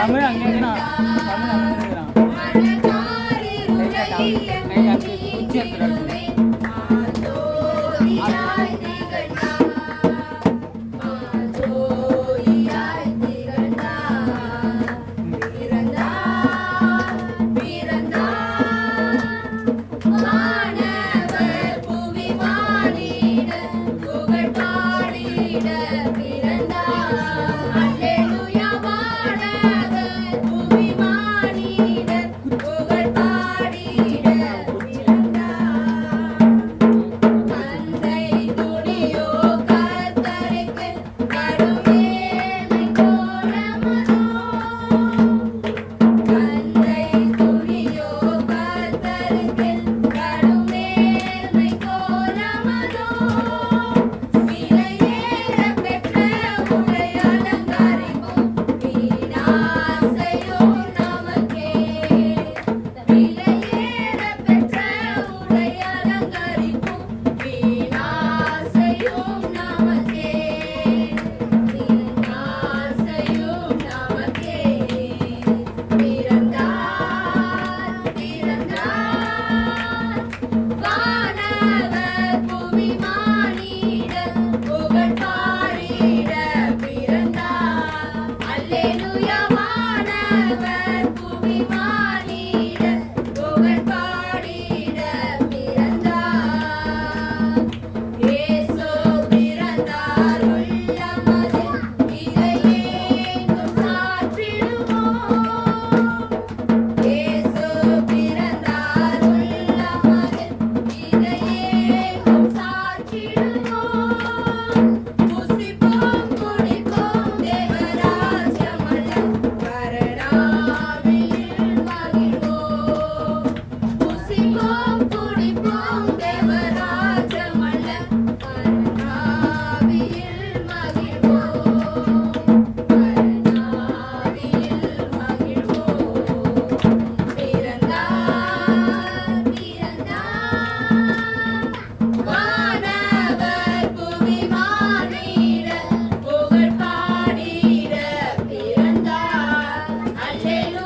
தமிழ் அங்கே இருக்கிறான் தமிழ் அங்கே இருக்கிறான் உச்சி freedom.